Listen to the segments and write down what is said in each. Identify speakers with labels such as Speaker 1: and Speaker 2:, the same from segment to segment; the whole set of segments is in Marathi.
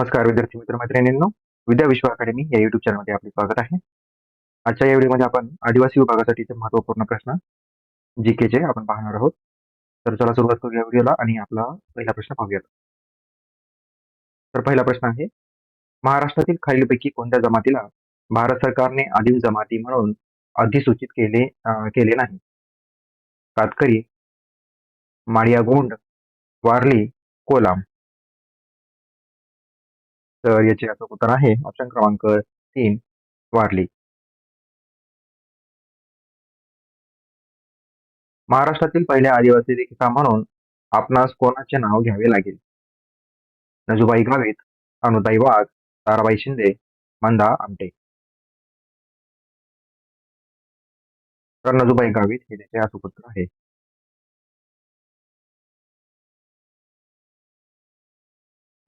Speaker 1: नमस्कार विद्यार्थी मित्र मैत्रिणींनो विद्या विश्व अकॅडमी या युट्यूब चॅनलमध्ये आपले स्वागत आहे. आजच्या या व्हिडिओमध्ये आपण आदिवासी विभागासाठीचे महत्त्वपूर्ण प्रश्न जी चे आपण पाहणार आहोत. तर चला सुरुवात करूया व्हिडिओला आणि आपला पहिला प्रश्न पाहूयात. तर पहिला प्रश्न आहे महाराष्ट्रातील खालीलपैकी कोणत्या जमातीला भारत सरकारने आदिम जमाती म्हणून अधिसूचित केले केले नाही? कातकरी माळिया गोंड वारली कोलाम. तर याचे अचूक उत्तर आहे. ऑप्शन क्रमांक तीन वारली. महाराष्ट्रातील पहिल्या आदिवासी लेखिका म्हणून आपणास कोणाचे नाव घ्यावे लागेल? नजुबाई गावित अनुताई वाघ ताराबाई शिंदे मंदा आमटे. तर नजुबाई गावित हे त्याचे अचूक आहे.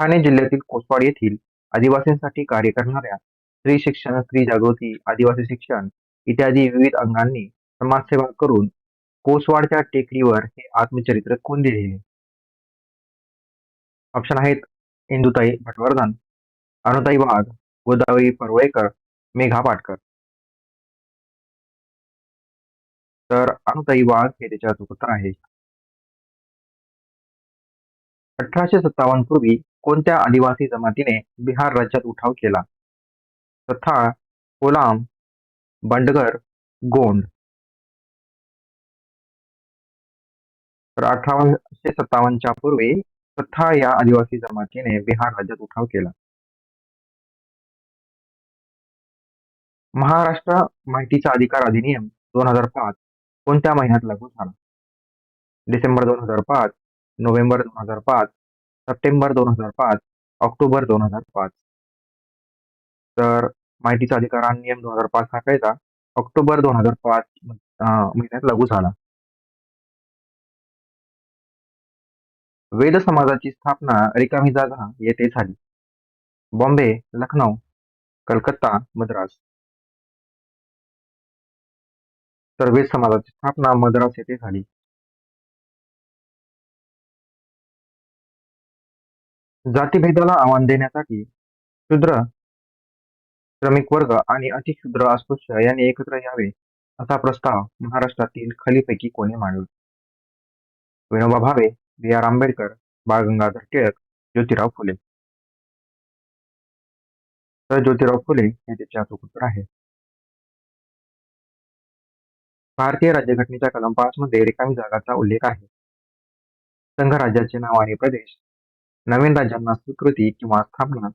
Speaker 1: ठाणे जिल्ह्यातील कोसवाड येथील आदिवासींसाठी कार्य करणाऱ्या स्त्री शिक्षण स्त्री जागृती आदिवासी शिक्षण इत्यादी विविध अंगांनी समाजसेवा करून कोसवाडच्या टेकडीवर हे आत्मचरित्र कोण लिहिले ऑप्शन आहेत इंदुताई भटवर्धन अनुताई वाघ गोदावरी परवळेकर मेघा पाटकर. तर अनुताई वाघ हे त्याचे उत्तर आहे. अठराशे सत्तावन्न पूर्वी कोणत्या आदिवासी जमातीने बिहार राज्यात उठाव केला? तथा कोलाम बंडगर गोंड. तर अठराशे सत्तावन्नच्या पूर्वी तथा या आदिवासी जमातीने बिहार राज्यात उठाव केला. महाराष्ट्र माहितीचा अधिकार अधिनियम दोन हजार पाच कोणत्या महिन्यात लागू झाला? डिसेंबर दोन हजार पाच नोव्हेंबर दोन हजार पाच सप्टेंबर दोन हजार पाच ऑक्टोबर दोन हजार पाच. तर माहितीचा अधिकार नियम दोन हजार पाच हा कायदा ऑक्टोबर दोन हजार पाच महिन्यात लागू झाला. वेद समाजाची स्थापना रिकामी जागा येथे झाली. बॉम्बे लखनौ कलकत्ता मद्रास. तर वेद समाजाची स्थापना मद्रास येथे झाली. जातीभेदाला आव्हान देण्यासाठी शूद्र श्रमिक वर्ग आणि अतिशूद्र अस्पृश्य यांनी एकत्र यावे असा प्रस्ताव महाराष्ट्रातील खालीपैकी कोणी मांडला? Vinoba Bhave B R Ambedkar Bal Gangadhar Tilak Jyotirao Phule. तर ज्योतिराव फुले हे त्याचे अचूक उत्तर आहे भारतीय राज्यघटनेच्या कलम पाच मध्ये रिकामी जागाचा उल्लेख आहे. संघराज्याचे नाव आणि प्रदेश नवीन राज्यांना स्वीकृती किंवा स्थापना.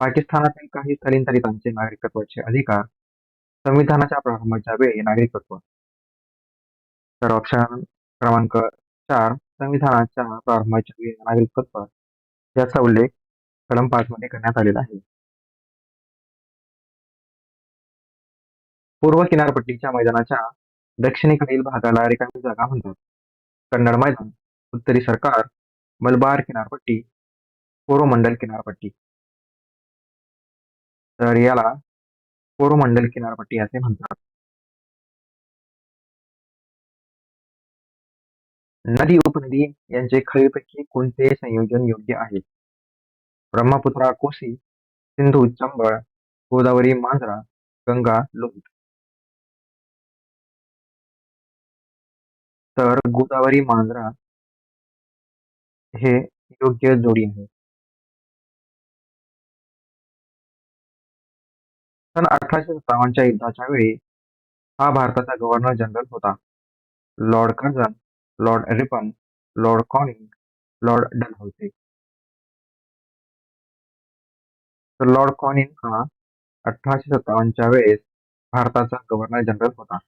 Speaker 1: पाकिस्तानातील काही स्थलांतरितांचे नागरिकत्वाचे अधिकार संविधानाच्या प्रारंभाच्या वेळी नागरिकत्व. तर ऑप्शन क्रमांक चार संविधानाच्या प्रारंभाच्या वेळी नागरिकत्व. याचा उल्लेख कलम पाच मध्ये करण्यात आलेला आहे. पूर्व किनारपट्टीच्या मैदानाच्या दक्षिणेकडील भागाला रिकामी जागा म्हणतात. कन्नड मैदान उत्तरी सरकार मलबार किनारपट्टी कोरोमंडल किनारपट्टी. तर याला कोरोमंडल किनारपट्टी असे म्हणतात. नदी उपनदी यांचे खळीपैकी कोणते संयोजन योग्य आहे? ब्रह्मपुत्रा कोसी सिंधू चंबळ गोदावरी मांजरा गंगा लोहित. तर गोदावरी मांजरा हे योग्य जोडी आहे. सन अठराशे सत्तावन्नच्या युद्धाच्या वेळी हा भारताचा गव्हर्नर जनरल होता. Lord Curzon Lord Ripon Lord Canning Lord Dalhousie तर लॉर्ड कॉनिंग हा अठराशे सत्तावन्नच्या वेळेस भारताचा गव्हर्नर जनरल होता.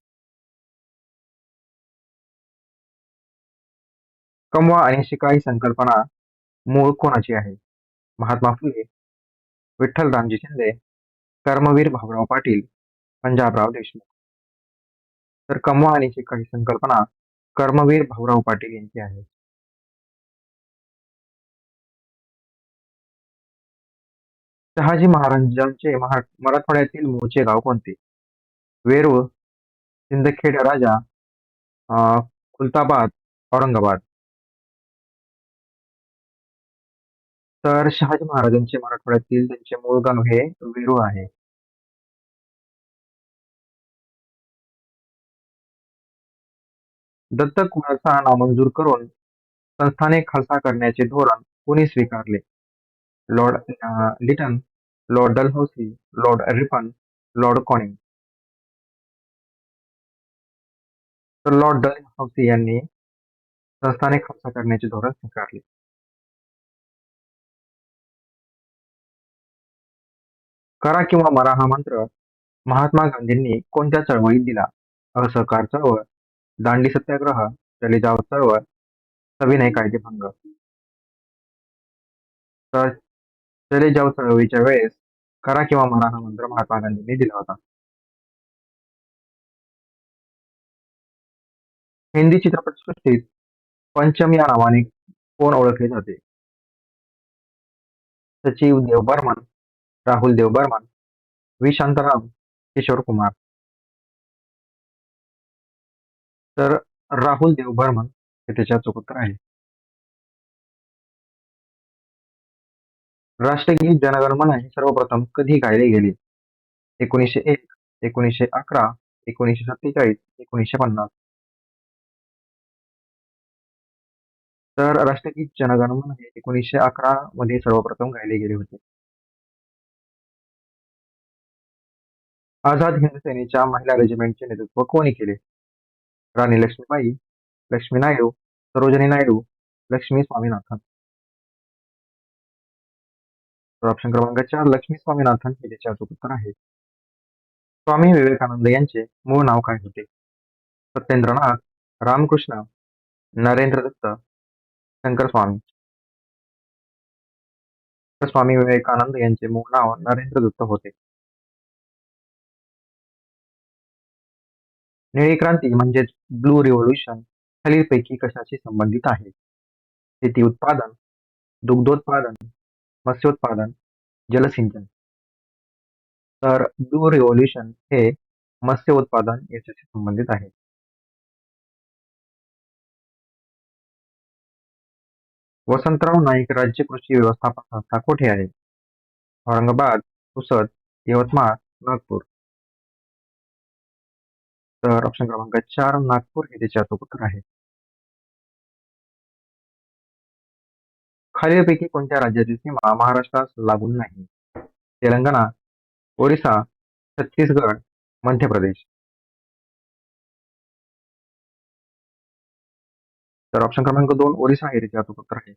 Speaker 1: कमवा आणि शिकाई संकल्पना मूळ कोणाची आहे? महात्मा फुले विठ्ठल रामजी शिंदे कर्मवीर भाऊराव पाटील पंजाबराव देशमुख. तर कमवा आणि शिकाई संकल्पना कर्मवीर भाऊराव पाटील यांची आहे. शहाजी महाराजांचे महा मराठवाड्यातील मूळचे गाव कोणते? वेरूळ सिंदखेड राजा खुलताबाद औरंगाबाद. तर शहाजी महाराजांचे मराठवाड्यातील त्यांचे मूळ गाव हे वेरूळ आहे. दत्तक कुणाचा नामंजूर करून संस्थाने खालसा करण्याचे धोरण कोणी स्वीकारले? Lord Lytton, Lord Dalhousie, Lord Ripon, Lord Canning. तर लॉर्ड डलहौसी यांनी संस्थाने खालसा करण्याचे धोरण स्वीकारले. करा किंवा मरा हा मंत्र महात्मा गांधींनी कोणत्या चळवळीत दिला? असहकार चळवळ, दांडी सत्याग्रह, चले जाव चळवळ, सविनय कायदेभंग. तर चले जाव चळवळीच्या वेळेस करा किंवा मरा हा मंत्र महात्मा गांधींनी दिला होता. हिंदी चित्रपटसृष्टीत पंचम या नावाने कोण ओळखले जाते? सचिव देव बर्मन, राहुल देव बर्मन, वी शांताराम, किशोर कुमार. तर राहुल देव बर्मन हे त्याचे अचूक उत्तर आहे. राष्ट्रगीत जनगणमन हे सर्वप्रथम कधी गायले गेले? एकोणीसशे एक, एकोणीसशे अकरा, एकोणीसशे सत्तेचाळीस, एकोणीसशे पन्नास. तर राष्ट्रगीत जनगणमन हे एकोणीसशे अकरा मध्ये सर्वप्रथम गायले गेले होते. आझाद हिंद सेनेच्या महिला रेजिमेंटचे नेतृत्व कोणी केले? राणी लक्ष्मीबाई, लक्ष्मी नायडू, सरोजिनी नायडू, लक्ष्मी स्वामीनाथन. तर ऑप्शन क्रमांक चार लक्ष्मी स्वामीनाथन हे त्याचे अचूक उत्तर आहे. स्वामी विवेकानंद यांचे मूळ नाव काय होते? सत्येंद्रनाथ, रामकृष्ण, नरेंद्र दत्त, शंकर स्वामी. स्वामी विवेकानंद यांचे मूळ नाव नरेंद्र दत्त होते. निळी क्रांती म्हणजेच ब्लू रिव्होल्युशन खालीलपैकी कशाशी संबंधित आहे? शेती उत्पादन, दुग्धोत्पादन, मत्स्योत्पादन, जलसिंचन. तर ब्लू रिव्होल्युशन हे मत्स्य उत्पादन याच्याशी संबंधित आहे. वसंतराव नाईक राज्य कृषी व्यवस्थापन संस्था कोठे आहे? औरंगाबाद, पुसद, यवतमाळ, नागपूर. तर ऑप्शन क्रमांक चार नागपूर हे त्याचे उत्तर आहे. खालीलपैकी कोणत्या राज्याची सीमा महाराष्ट्रास लागून नाही? तेलंगणा, ओरिसा, छत्तीसगड, मध्य प्रदेश. तर ऑप्शन क्रमांक दोन ओरिसा हे त्याचे उत्तर आहे.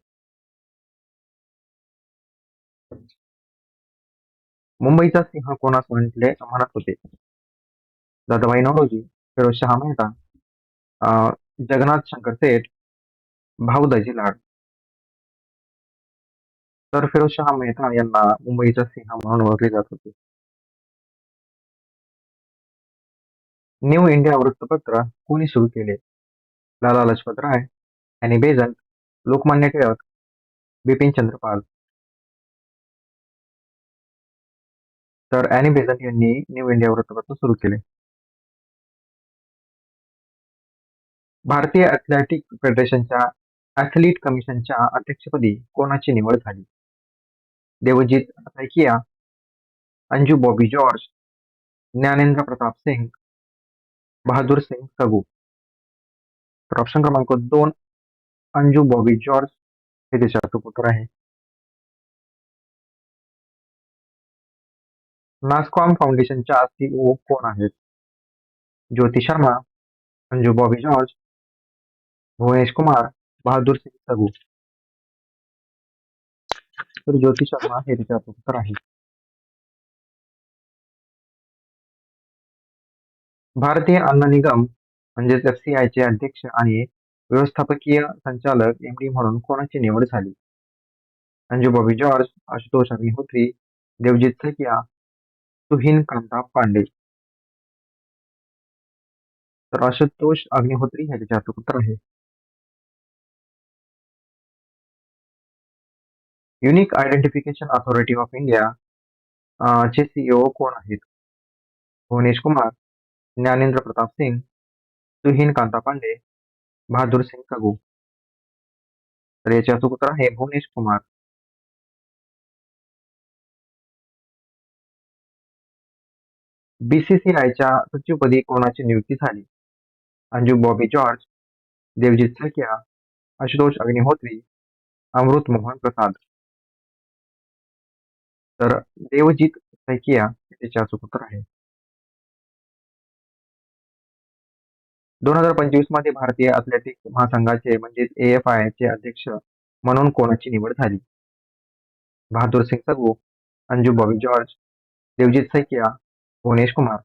Speaker 1: मुंबईचा सिंह कोणास म्हटले म्हणत होते? दादाबाई नवरोजी फिरोजशहा मेहता, जगन्नाथ शंकर सेठ, भाऊदाजी लाड. तर फिरोजशहा मेहता यांना मुंबईचा सिंह म्हणून ओळखले जात होते. न्यू इंडिया वृत्तपत्र कोणी सुरू केले? Lala Lajpat Rai, Annie Besant, Lokmanya Tilak, Bipin Chandra Pal. तर अॅनी बेझंट यांनी न्यू इंडिया वृत्तपत्र सुरू केले. भारतीय ॲथलेटिक फेडरेशनच्या ॲथलीट कमिशनच्या अध्यक्षपदी कोणाची निवड झाली? देवजीत सैकिया, अंजू बॉबी जॉर्ज, ज्ञानेंद्र प्रताप सिंग, बहादूर सिंग सगू. तर ऑप्शन क्रमांक दोन अंजू बॉबी जॉर्ज हे त्याचे अचूक उत्तर आहे. नास्कॉम फाउंडेशनच्या सीईओ कोण आहेत? ज्योती शर्मा, अंजू बॉबी जॉर्ज, भुवनेश कुमार, बहादूर सिंग सगू. तर ज्योती शर्मा हे त्याचे उत्तर आहे. भारतीय अन्न निगम म्हणजेच एफ सी आयचे अध्यक्ष आणि व्यवस्थापकीय संचालक एमडी म्हणून कोणाची निवड झाली? अंजू बॉबी जॉर्ज, आशुतोष अग्निहोत्री, देवजीत सैकिया, सुहीन कांता पांडे. तर आशुतोष अग्निहोत्री हे त्याचे उत्तर आहे. Unique identification authority of India चे सीईओ कोण आहेत? भुवनेश कुमार ज्ञानेंद्र प्रताप सिंग सुहीन कांता पांडे बहादूर सिंग कगू तर याचे अचूक उत्तर आहे भुवनेश कुमार. बीसीसीआयच्या सचिवपदी कोणाची नियुक्ती झाली? अंजू बॉबी जॉर्ज देवजित सरकिया आशुतोष अग्निहोत्री अमृत मोहन प्रसाद. तर देवजीत सैकिया हे त्याचे अचूक आहे दोन हजार पंचवीसमध्ये भारतीय अथलेटिक्स महासंघाचे म्हणजेच एएफ आय चे अध्यक्ष म्हणून कोणाची निवड झाली? बहादूर सिंग सगू अंजू बॉबी जॉर्ज देवजीत सैकिया भुवनेश कुमार.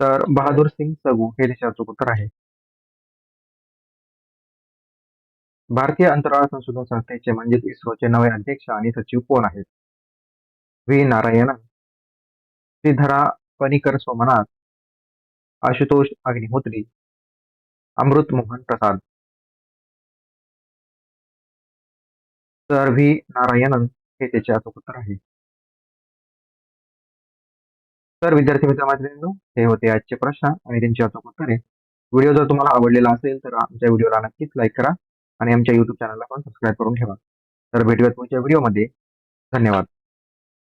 Speaker 1: तर बहादूर सिंग सगू हे त्याचे अचूक आहे भारतीय अंतराळ संशोधन संस्थेचे म्हणजेच इस्रोचे नवे अध्यक्ष आणि सचिव कोण आहेत? व्ही. नारायणन श्रीधरा पनिकर सोमनाथ आशुतोष अग्निहोत्री अमृत मोहन प्रसाद. तर व्ही. नारायणन हे त्याचे अचूक उत्तर आहे. तर विद्यार्थी मित्रमैत्रिणींनो हे होते आजचे प्रश्न आणि त्यांची अचूक उत्तरे व्हिडिओ जर तुम्हाला आवडलेला असेल तर आमच्या व्हिडिओला नक्कीच लाईक करा. आणि आमच्या युट्यूब चॅनलला पण सबस्क्राईब करून ठेवा. तर भेटूया पुढच्या व्हिडिओमध्ये धन्यवाद.